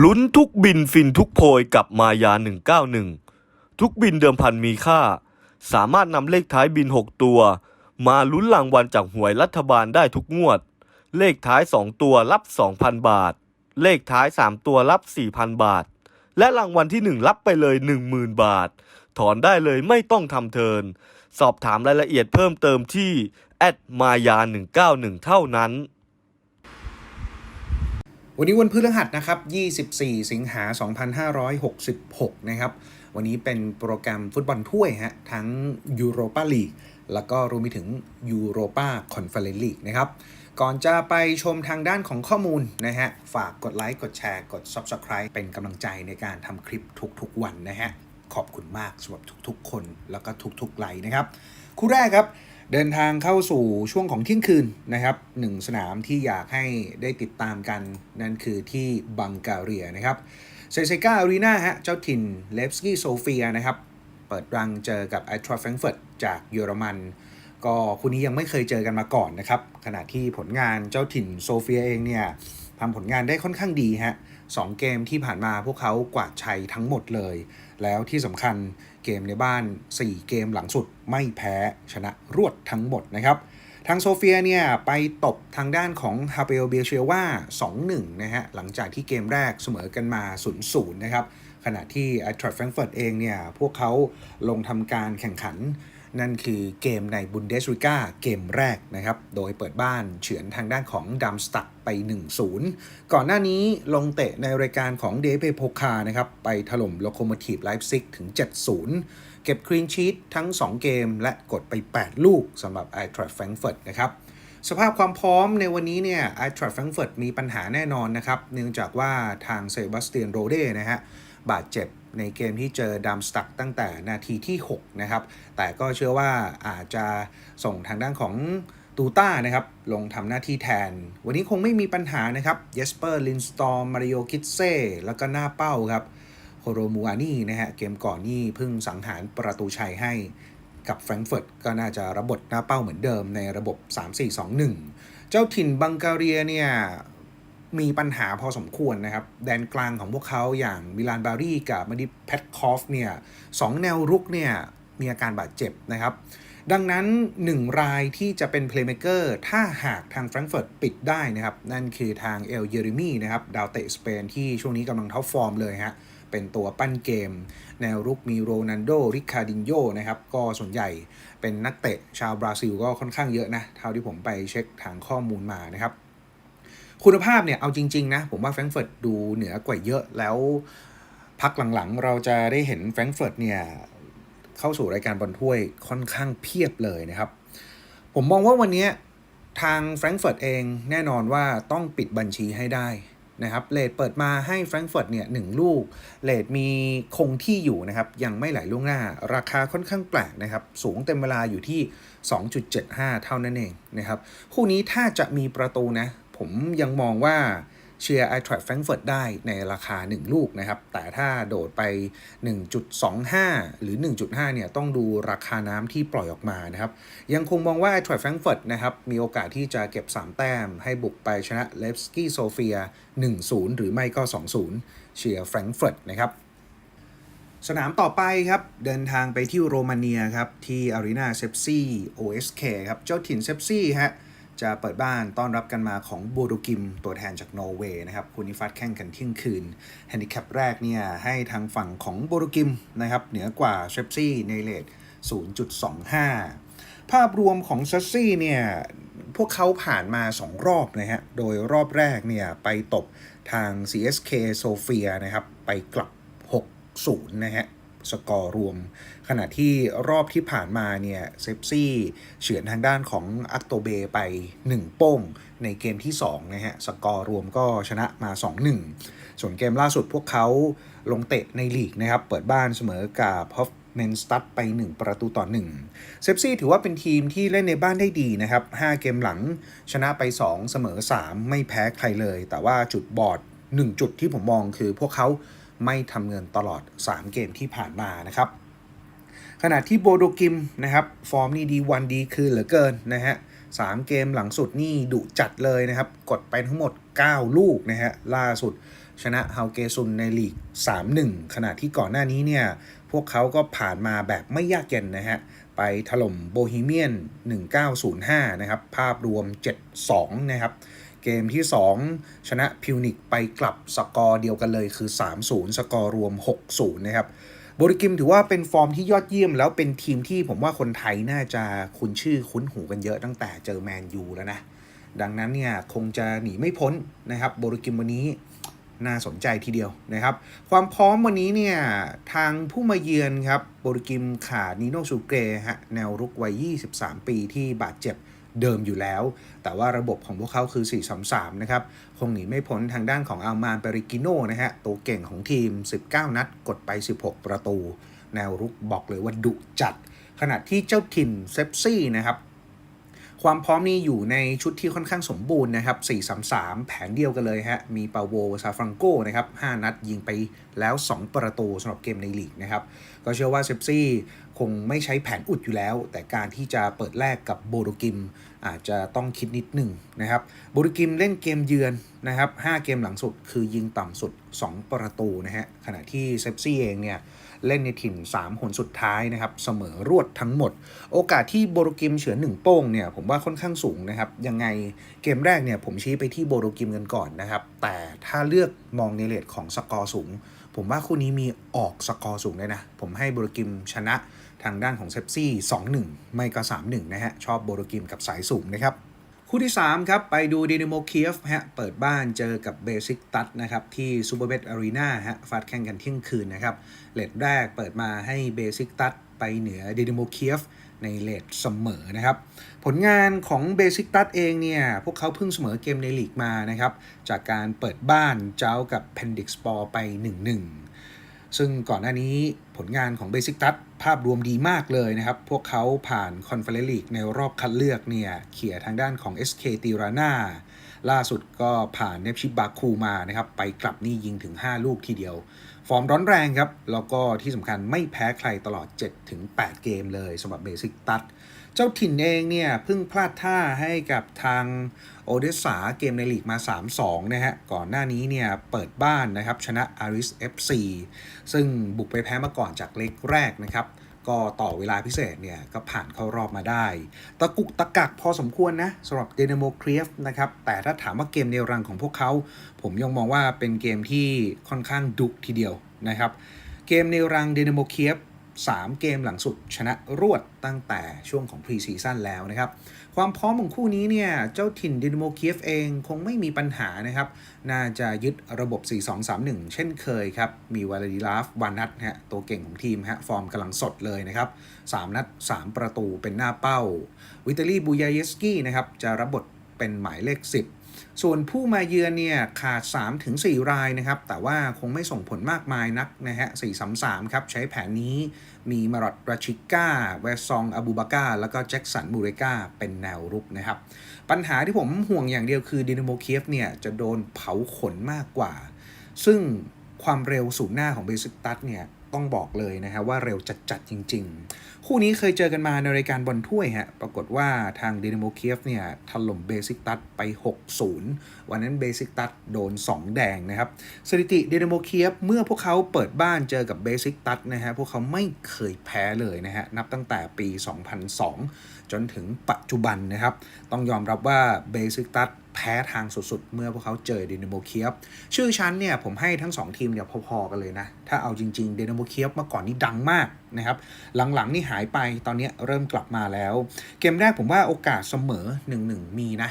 ลุ้นทุกบินฟินทุกโพยกับมายา 191 ทุกบินเดิมพันมีค่า สามารถนำเลขท้ายบิน 6 ตัว มาลุ้นรางวัลจากหวยรัฐบาลได้ทุกงวด เลขท้าย 2 ตัวรับ 2,000 บาท เลขท้าย 3 ตัวรับ 4,000 บาท และรางวัลที่ 1 รับไปเลย 10,000 บาท ถอนได้เลยไม่ต้องทำเทิน สอบถามรายละเอียดเพิ่มเติมที่แอดมายา 191 เท่านั้น วันนี้วันพฤหัสนะครับ 24 สิงหา 2566 นะครับ วันนี้เป็นโปรแกรมฟุตบอลถ้วยฮะ ทั้งยูโรปาลีกแล้วก็รวมไปถึงยูโรปาคอนเฟอเรนซ์ลีกนะครับ ก่อนจะไปชมทางด้านของข้อมูลนะฮะ ฝากกดไลค์ กดแชร์ กด Subscribe เป็นกำลังใจในการทำคลิปทุกๆวันนะฮะ ขอบคุณมากสำหรับทุกๆ คนแล้วก็ทุกๆไลค์นะครับ คู่แรกครับ เดินทางเข้าสู่ช่วงของเที่ยงคืนนะครับหนึ่งสนามที่อยากให้ได้ติดตามกัน นั่นคือที่บังการียนะครับเซเซกาอารีนาฮะเจ้าถิ่นเลฟสกี้โซเฟียนะครับ เปิดรังเจอกับไอทรอแฟรงเฟิร์ตจากเยอรมัน ก็คู่นี้ยังไม่เคยเจอกันมาก่อนนะครับ ขณะที่ผลงานเจ้าถิ่นโซเฟียเองเนี่ย ทำผลงานได้ค่อนข้างดีฮะสองเกมที่ผ่านมาพวกเขากวาดชัยทั้งหมดเลย แล้วที่สำคัญเกมในบ้าน 4 เกมหลังสุดไม่แพ้ชนะรวดทั้งหมดนะครับ ทางโซเฟียเนี่ยไปตบทางด้านของฮาเปลเบเชียว่า 2-1 นะฮะ หลังจากที่เกมแรกเสมอกันมา 0-0 นะครับ ขณะที่ไอทรอตแฟรงเฟิร์ตเองเนี่ย พวกเขาลงทำการแข่งขัน นั่นคือเกมในบุนเดสริก้าเกมแรกนะครับ โดยเปิดบ้านเฉือนทางด้านของดัมสตัดไป 1-0 ก่อนหน้านี้ลงเตะในรายการของเดเปโพคานะครับ ไปถล่มโลโคโมทีฟไลฟ์ซิกถึง 7-0 เก็บคลีนชีตทั้ง 2 เกมและกดไป 8 ลูกสำหรับไอทรั t แฟรงเฟิร์ตนะครับสภาพความพร้อมในวันนี้เนี่ยไอทรั t แฟรงเฟิร์ตมีปัญหาแน่นอนนะครับ เนื่องจากว่าทางเซบาสเตียนโรเดนะฮะ บาดเจ็บในเกมที่เจอดัมสตักตั้งแต่นาทีที่ 6 นะครับ แต่ก็เชื่อว่าอาจจะส่งทางด้านของตูต้านะครับ ลงทำหน้าที่แทน วันนี้คงไม่มีปัญหานะครับเยสเปอร์ลินสตอมมาริโอคิเซ่แล้วก็หน้าเป้าครับโคโรมูอานี่นะฮะเกมก่อนนี่เพิ่งสังหารประตูชัยให้กับแฟรงก์เฟิร์ตก็น่าจะระบบหน้าเป้าเหมือนเดิมในระบบ 3-4-2-1 เจ้าถิ่นบังการียเนี่ย มีปัญหาพอสมควรนะครับ แดนกลางของพวกเขาอย่างมิลานบารี่กับมาดิแพทคอฟเนี่ยสองแนวรุกเนี่ยมีอาการบาดเจ็บนะครับ ดังนั้น 1 รายที่จะเป็นเพลย์เม k เกอร์ถ้าหากทางแฟรงก์เฟิร์ตปิดได้นะครับ นั่นคือทางเอลเยเรมีนะครับ ดาวเตะสเปนที่ช่วงนี้กำลังท็อปฟอร์มเลยฮะเป็นตัวปั้นเกม แนวรุกมีโรนันโด ริคาดินโยนะครับ ก็ส่วนใหญ่เป็นนักเตะชาวบราซิลก็ค่อนข้างเยอะนะ เท่าที่ผมไปเช็คทางข้อมูลมานะครับ คุณภาพเนี่ยเอาจริง ๆ นะ ผมว่าแฟรงเฟิร์ตดูเหนือกว่าเยอะแล้วพักหลังๆ เราจะได้เห็นแฟรงเฟิร์ตเนี่ยเข้าสู่รายการบอลถ้วยค่อนข้างเพียบเลยนะครับ ผมมองว่าวันนี้ทางแฟรงเฟิร์ตเองแน่นอนว่าต้องปิดบัญชีให้ได้นะครับเลทเปิดมาให้แฟรงเฟิร์ตเนี่ยหนึ่งลูกเลทมีคงที่อยู่นะครับ ยังไม่ไหลล่วงหน้า ราคาค่อนข้างแปลกนะครับ สูงเต็มเวลาอยู่ที่ 2.75 เท่านั้นเองนะครับ คู่นี้ถ้าจะมีประตูนะ ผมยังมองว่าเชียร์ไอทรั t แฟรงเฟิร์ตได้ในราคา 1 ลูกนะครับ แต่ถ้าโดดไป 1.25 หรือ 1.5 เนี่ย ต้องดูราคาน้ำที่ปล่อยออกมานะครับ ยังคงมองว่าไอทรั t แฟรงเฟิร์ตนะครับ มีโอกาสที่จะเก็บ 3 แต้ม ให้บุกไปชนะเลฟสกี้โซเฟีย 1-0 หรือไม่ก็ 2-0 เชียร์แฟรงเฟิร์ตนะครับสนามต่อไปครับ เดินทางไปที่โรมาเนียครับ ที่อารีนาเซปซี่ OSK ครับ เจ้าถิ่นเซปซี่ฮะ จะเปิดบ้านต้อนรับกันมาของบูโดกิมตัวแทนจากนอร์เวย์นะครับคู่นี้ฟัดแข่งกันเที่ยงคืนแฮนดิแคปแรกเนี่ยให้ทางฝั่งของบูโดกิมนะครับเหนือกว่าเซปซี่ในเลท0.25 ภาพรวมของเซปซี่เนี่ยพวกเขาผ่านมา 2 รอบนะฮะ โดยรอบแรกเนี่ยไปตบทาง CSK โซเฟียนะครับ ไปกลับ 6-0 นะฮะ สกอร์รวม ขณะที่รอบที่ผ่านมาเนี่ยเซปซี่เฉือนทางด้านของอัตโตเบไป 1 โป้งในเกมที่2นะฮะสกอร์รวมก็ชนะมา 2-1 ส่วนเกมล่าสุดพวกเขาลงเตะในลีกนะครับ เปิดบ้านเสมอกับฮอฟเมนสตัดไป 1 ประตูต่อ 1 เซปซี่ถือว่าเป็นทีมที่เล่นในบ้านได้ดีนะครับ 5 เกมหลังชนะไป 2 เสมอ 3 ไม่แพ้ใครเลย แต่ว่าจุดบอด 1 จุดที่ผมมองคือพวกเขา ไม่ทำเงินตลอด 3 เกมที่ผ่านมานะครับ ขณะที่โบโดกิมนะครับ ฟอร์มนี่ดีวันดีคืนเหลือเกินนะฮะสามเกมหลังสุดนี่ดุจัดเลยนะครับ กดไปทั้งหมด 9 ลูกนะฮะล่าสุดชนะเฮาเกซุนในลีก 3-1 ขณะที่ก่อนหน้านี้เนี่ยพวกเขาก็ผ่านมาแบบไม่ยากเย็นนะฮะ ไปถล่มโบฮีเมียน 1905 นะครับ ภาพรวม 7-2 นะครับ เกมที่ 2 ชนะพิวนิกไปกลับสกอร์เดียวกันเลยคือ 3-0 สกอร์รวม 6-0 นะครับโบริกิมถือว่าเป็นฟอร์มที่ยอดเยี่ยม แล้วเป็นทีมที่ผมว่าคนไทยน่าจะคุ้นชื่อคุ้นหูกันเยอะตั้งแต่เจอแมนยูแล้วนะ ดังนั้นเนี่ยคงจะหนีไม่พ้นนะครับโบริกิมวันนี้น่าสนใจทีเดียวนะครับ ความพร้อมวันนี้เนี่ย ทางผู้มาเยือนครับโบริกิมขาดนิโนซูเกรฮะแนวรุกวัย 23 ปีที่บาดเจ็บ เดิมอยู่แล้ว แต่ว่าระบบของพวกเขาคือ 4-3-3 นะครับ คงหนีไม่พ้นทางด้านของอัลมานเปริกิโนนะฮะ ตัวเก่งของทีม 19 นัด กดไป 16 ประตู แนวรุกบอกเลยว่าดุจัด ขณะที่เจ้าถิ่นเซปซี่นะครับ ความพร้อมนี่อยู่ในชุดที่ค่อนข้างสมบูรณ์นะครับ 4-3-3 แผนเดียวกันเลยฮะ มีปาโวซาฟรังโกนะครับ 5 นัดยิงไปแล้ว 2 ประตูสำหรับเกมในลีกนะครับ ก็เชื่อว่าเซปซี่ งไม่ใช้แผนอุดอยู่แล้ว แต่การที่จะเปิดแลกกับโบโดกิม อาจจะต้องคิดนิดหนึ่งนะครับ โบโดกิมเล่นเกมเยือน นะครับ5เกมหลังสุดคือยิงต่ำสุด 2 ประตูนะฮะ ขณะที่เซปซี่เองเนี่ย เล่นในถิ่น 3 หนสุดท้ายนะครับ เสมอรวดทั้งหมด โอกาสที่โบโรกิมเฉือนหนึ่งโป้งเนี่ย ผมว่าค่อนข้างสูงนะครับ ยังไงเกมแรกเนี่ย ผมชี้ไปที่โบโรกิมกันก่อนนะครับ แต่ถ้าเลือกมองในเลทของสกอร์สูง ผมว่าคู่นี้มีออกสกอร์สูงเลยนะ ผมให้โบโรกิมชนะทางด้านของเซปซี่2-1 ไม่ก็ 3-1 นะฮะ ชอบโบโรกิมกับสายสูงนะครับ คู่ที่ 3 ครับ ไปดูดินโมเคียฟฮะเปิดบ้านเจอกับเบสิกตัดนะครับที่ซูเปอร์เบสอารีนาฮะฟาดแข่งกันเที่ยงคืนนะครับเลทแรกเปิดมาให้เบสิกตัดไปเหนือดินโมเคียฟในเลทเสมอนะครับ ผลงานของเบสิกตัดเองเนี่ย พวกเขาเพิ่งเสมอเกมในลีกมานะครับ จากการเปิดบ้านเจ้ากับเพนดิกสปอร์ไป 1-1 ซึ่งก่อนหน้านี้ผลงานของ Basic t o u c h ภาพรวมดีมากเลยนะครับ พวกเขาผ่านคอนเฟลเลกในรอบคัดเลือกเนี่ยเขี่ยทางด้านของ SK t i r a n a ล่าสุดก็ผ่านเนปชิบาคูมานะครับ ไปกลับนี่ยิงถึง 5 ลูกทีเดียว ฟอร์มร้อนแรงครับ แล้วก็ที่สำคัญไม่แพ้ใครตลอด 7-8 เกมเลยสำหรับเบสิกตัดเจ้าถิ่นเองเนี่ยเพิ่งพลาดท่าให้กับทางโอเดสาเกมในลีกมา 3-2 นะฮะ ก่อนหน้านี้เนี่ยเปิดบ้านนะครับ ชนะอาริส FC ซึ่งบุกไปแพ้มาก่อนจากเล็กแรกนะครับ ก็ต่อเวลาพิเศษเนี่ยก็ผ่านเข้ารอบมาได้ ตะกุกตะกักพอสมควรนะสำหรับเดนโมเครีฟนะครับ แต่ถ้าถามว่าเกมในรังของพวกเขา ผมยังมองว่าเป็นเกมที่ค่อนข้างดุทีเดียวนะครับ เกมในรังเดนโมเคีฟ 3 เกมหลังสุดชนะรวดตั้งแต่ช่วงของพรีซีซั่นแล้วนะครับ ความพร้อมของคู่นี้เนี่ย เจ้าถิ่นดินโมเคียฟเองคงไม่มีปัญหานะครับ น่าจะยึดระบบ 4-2-3-1 เช่นเคยครับ มีวาลาดิลาฟวานัทฮะตัวเก่งของทีมฮะฟอร์มกำลังสดเลยนะครับ 3 นัด 3 ประตูเป็นหน้าเป้า วิตาลีบูยาเยสกี้นะครับจะรับบทเป็นหมายเลข 10 ส่วนผู้มาเยือนเนี่ยขาด 3-4 รายนะครับ แต่ว่าคงไม่ส่งผลมากมายนักนะฮะ4-3-3 ครับ ใช้แผนนี้มีมารัตราชิก้าเวสซองอาบูบาก้าแล้วก็แจ็คสันบูเรกาเป็นแนวรุกนะครับ ปัญหาที่ผมห่วงอย่างเดียวคือดินาโมเคียฟเนี่ยจะโดนเผาขนมากกว่า ซึ่งความเร็วสูงหน้าของเบสิกตัสเนี่ย ต้องบอกเลยนะฮะว่าเร็วจัดๆจริง ๆ คู่นี้เคยเจอกันมาในรายการบอลถ้วยฮะ ปรากฏว่าทางดินาโมเคียฟเนี่ยถล่มเบสิกตัสไป 6-0 วันนั้นเบสิกตัสโดน 2 แดงนะครับ สถิติดินาโมเคียฟเมื่อพวกเขาเปิดบ้านเจอกับเบสิกตัสนะฮะ พวกเขาไม่เคยแพ้เลยนะฮะ นับตั้งแต่ปี 2002 จนถึงปัจจุบันนะครับ ต้องยอมรับว่าเบสิกตัส แพ้ทางสุดๆ เมื่อพวกเขาเจอดินาโมเคียฟชื่อชั้นเนี่ยผมให้ทั้ง 2 ทีมเนี่ยพอๆกันเลยนะ ถ้าเอาจริงๆดินาโมเคียฟเมื่อก่อนนี่ดังมากนะครับ หลังๆนี่หายไปตอนนี้เริ่มกลับมาแล้ว เกมแรกผมว่าโอกาสเสมอ 1-1 มีนะ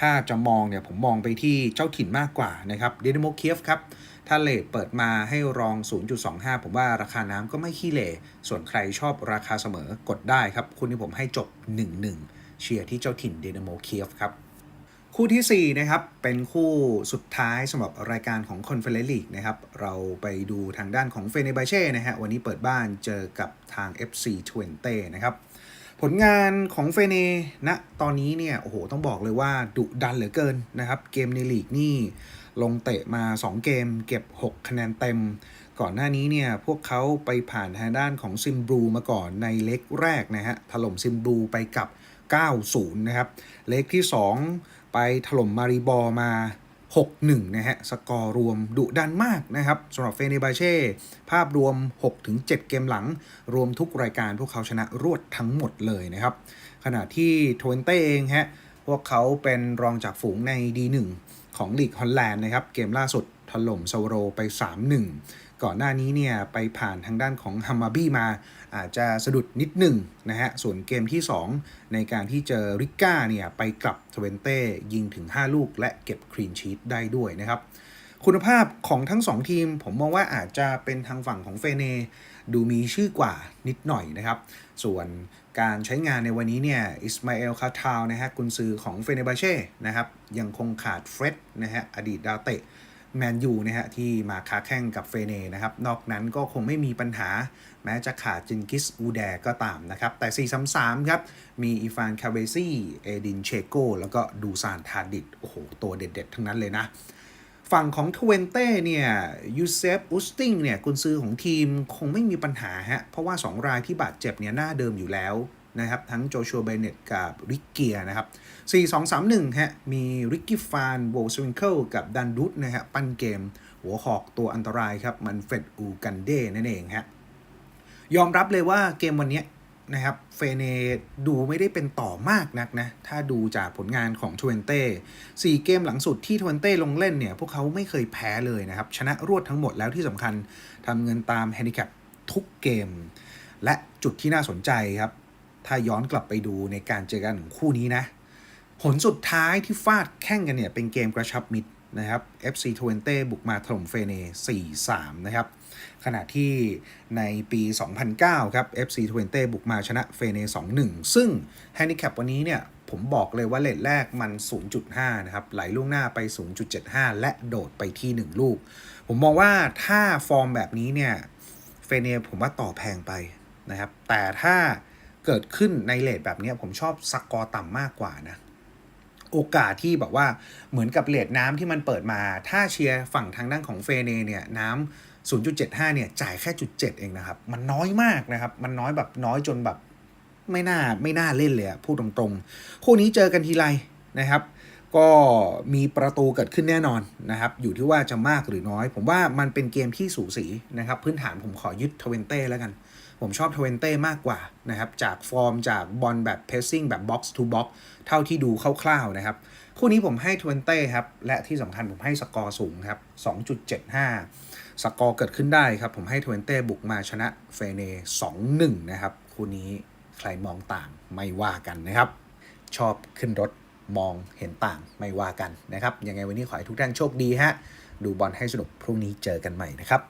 ถ้าจะมองเนี่ยผมมองไปที่เจ้าถิ่นมากกว่านะครับเดนโมเคียฟครับถ้าเลทเปิดมาให้รอง 0.25 ผมว่าราคาน้ำก็ไม่ขี้เหร่ส่วนใครชอบราคาเสมอกดได้ครับ คุณที่ผมให้จบ 1-1 เชียร์ที่เจ้าถิ่นเดนโมเคียฟครับ คู่ทีสี่ 4 นะครับ เป็นคู่สุดท้ายสำหรับรายการของ Conference League นะครับ เราไปดูทางด้านของเฟเนบาเช่นะฮะ วันนี้เปิดบ้านเจอกับทาง FC 20นะครับ ผลงานของเฟเนณตอนนี้เนี่ย โอ้โห ต้องบอกเลยว่าดุดันเหลือเกินนะครับ เกมในลีกนี่ลงเตะมา 2 เกม เก็บ 6 คะแนนเต็ม ก่อนหน้านี้เนี่ย พวกเขาไปผ่านทางด้านของซิมบลูมาก่อนในเล็กแรกนะฮะ ถล่มซิมบลูไปกับ 9-0 นะครับ เล็กที่ 2 ไปถล่มมาริบอร์มา 6-1 นะฮะ สกอร์รวมดุดันมากนะครับสำหรับเฟเนบาเช่ ภาพรวม 6-7 เกมหลัง รวมทุกรายการพวกเขาชนะรวดทั้งหมดเลยนะครับ ขณะที่โทเวนเต้เองฮะ พวกเขาเป็นรองจากฝูงใน D1 ของลีกฮอลแลนด์นะครับ เกมล่าสุดถล่มซาวโรไป 3-1 ก่อนหน้านี้เนี่ยไปผ่านทางด้านของฮัมมาบี้มา อาจจะสะดุดนิดหนึ่งนะฮะ ส่วนเกมที่ 2 ในการที่เจอริก้าเนี่ยไปกลับทเวนเต้ยิงถึง 5 ลูกและเก็บครีนชีตได้ด้วยนะครับ คุณภาพของทั้ง 2 ทีมผมมองว่าอาจจะเป็นทางฝั่งของเฟเน ดูมีชื่อกว่านิดหน่อยนะครับ ส่วนการใช้งานในวันนี้เนี่ยอิสมาเอลคาทาวนะฮะกุนซือของเฟเนบาเช่นะครับยังคงขาดเฟร็ดนะฮะอดีตดาวเตะแมนยูนะฮะที่มาค้าแข่งกับเฟเนนะครับ นอกนั้นก็คงไม่มีปัญหา แม้จะขาดจินกิสอูแดก็ตามนะครับ แต่ 4-3-3 ครับ มีอีฟานคาเวซี่ เอดินเชโกแล้วก็ดูซานทาดิดโอ้โห ตัวเด็ดๆ ทั้งนั้นเลยนะ ฝั่งของทเวนเต้เนี่ยยูเซฟอุสติงเนี่ยกุนซือของทีมคงไม่มีปัญหาฮะ เพราะว่า 2 รายที่บาดเจ็บเนี่ยหน้าเดิมอยู่แล้วนะครับ ทั้งโจชัวเบเนตกับริกเกียนะครับ 4-2-3-1ฮะมีริกกี้ฟานโวลสวิงเคิลกับดันดุตนะฮะปั้นเกม หัวหอกตัวอันตรายครับ มันเฟดอูกันเด้นั่นเองฮะยอมรับเลยว่าเกมวันนี้ นะครับเฟเนดูไม่ได้เป็นต่อมากนักนะ ถ้าดูจากผลงานของทเวนเต้สี่เกมหลังสุดที่ทเวนเต้ลงเล่นเนี่ย พวกเขาไม่เคยแพ้เลยนะครับ ชนะรวดทั้งหมดแล้วที่สำคัญทำเงินตามแฮนดิแคปทุกเกม และจุดที่น่าสนใจครับ ถ้าย้อนกลับไปดูในการเจอกันของคู่นี้นะ ผลสุดท้ายที่ฟาดแข่งกันเนี่ยเป็นเกมกระชับมิตรนะครับ FC ทเวนเต้บุกมาถล่มเฟเน่4-3 นะครับ ขณะที่ในปี 2009 ครับ FC ทเวนเต้บุกมาชนะเฟเน 2-1 ซึ่งแฮนดิแคปวันนี้เนี่ย ผมบอกเลยว่าเลทแรกมัน 0.5 นะครับ ไหลล่วงหน้าไป 0.75 และโดดไปที่ 1 ลูก ผมมองว่าถ้าฟอร์มแบบนี้เนี่ยเฟเนผมว่าต่อแพงไปนะครับ แต่ถ้าเกิดขึ้นในเลทแบบเนี้ยผมชอบสกอร์ต่ำมากกว่านะโอกาสที่แบบว่าเหมือนกับเลดน้ำที่มันเปิดมา ถ้าเชียร์ฝั่งทางด้านของเฟเนเนี่ย น้ำ 0.75 เนี่ยจ่ายแค่จุด7เองนะครับ มันน้อยมากนะครับ มันน้อยแบบน้อยจนแบบไม่น่าไม่น่าเล่นเลยอะพูดตรงๆ คู่นี้เจอกันทีไรนะครับ ก็มีประตูเกิดขึ้นแน่นอนนะครับ อยู่ที่ว่าจะมากหรือน้อย ผมว่ามันเป็นเกมที่สูสีนะครับ พื้นฐานผมขอยึดทเวนเต้แล้วกัน ผมชอบทเวนเต้มากกว่านะครับ จากฟอร์มจากบอลแบบเพสซิ่งแบบบ็อกซ์ทูบ็อกเท่าที่ดูคร่าวๆนะครับ คู่นี้ผมให้ทเวนเต้ครับ และที่สำคัญผมให้สกอร์สูงครับ 2.75 สกอร์เกิดขึ้นได้ครับ ผมให้ทเวนเต้บุกมาชนะเฟเน่2-1นะครับคู่นี้ใครมองต่างไม่ว่ากันนะครับ ชอบขึ้นรถมองเห็นต่างไม่ว่ากันนะครับ ยังไงวันนี้ขอให้ทุกท่านโชคดีฮะ ดูบอลให้สนุกพรุ่งนี้เจอกันใหม่นะครับ